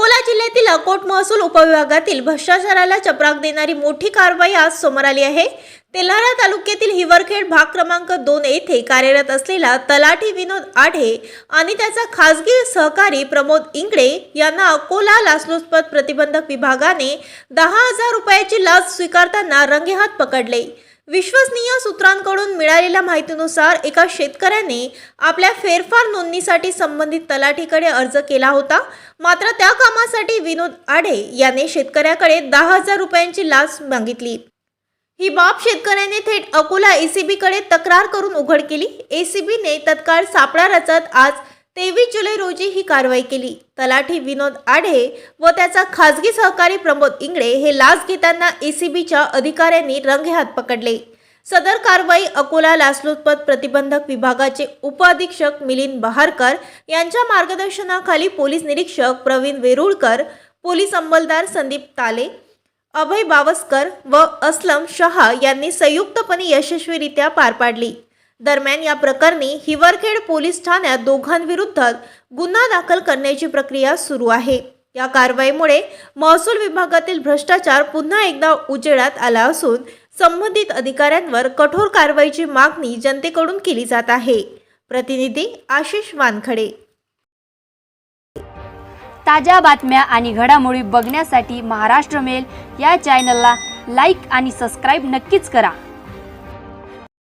अकोला जिल्ह्यातील अकोट महसूल उपविभागातील भ्रष्टाचाराला चपराक देणारी मोठी कारवाई आज समोर आली आहे. तेल्हारा तालुक्यातील हिवरखेड भाग क्रमांक दोन येथे कार्यरत असलेला तलाठी विनोद आढे आणि त्याचा खासगी सहकारी प्रमोद इंगळे यांना अकोला लाचलुचपत प्रतिबंधक विभागाने दहा हजार रुपयाची लाच स्वीकारताना रंगेहात पकडले. विश्वसनीय सूत्रांकडून मिळालेल्या माहितीनुसार एका शेतकऱ्याने आपल्या फेरफार नोंदणीसाठी संबंधित तलाठीकडे अर्ज केला होता. मात्र त्या कामासाठी विनोद आढे याने शेतकऱ्याकडे दहा हजार रुपयांची लाच मागितली. ही बाब शेतकऱ्याने थेट अकोला एसीबीकडे तक्रार करून उघड केली. एसीबीने तत्काळ सापळा रचत आज तेवीस जुलै रोजी ही कारवाई केली. तलाठी विनोद आढे व त्याचा खासगी सहकारी प्रमोद इंगळे हे लाच घेताना एसीबीच्या अधिकाऱ्यांनी रंगेहात पकडले. सदर कारवाई अकोला लाचलुचपत प्रतिबंधक विभागाचे उपअधीक्षक मिलिंद बहारकर यांच्या मार्गदर्शनाखाली पोलीस निरीक्षक प्रवीण वेरुळकर पोलीस अंमलदार संदीप ताले अभय बावस्कर व असलम शहा यांनी संयुक्तपणे यशस्वीरित्या पार पाडली. दरम्यान या प्रकरणी हिवरखेड पोलीस ठाण्यात दोघांविरुद्ध गुन्हा दाखल करण्याची प्रक्रिया सुरू आहे. या कारवाईमुळे महसूल विभागातील भ्रष्टाचार पुन्हा एकदा उजेडात आला असून संबंधित अधिकाऱ्यांवर कठोर कारवाईची मागणी जनतेकडून केली जात आहे. प्रतिनिधी आशिष वानखडे. ताज्या बातम्या आणि घडामोडी बघण्यासाठी महाराष्ट्र मेल या चॅनलला लाईक आणि सबस्क्राईब नक्कीच करा.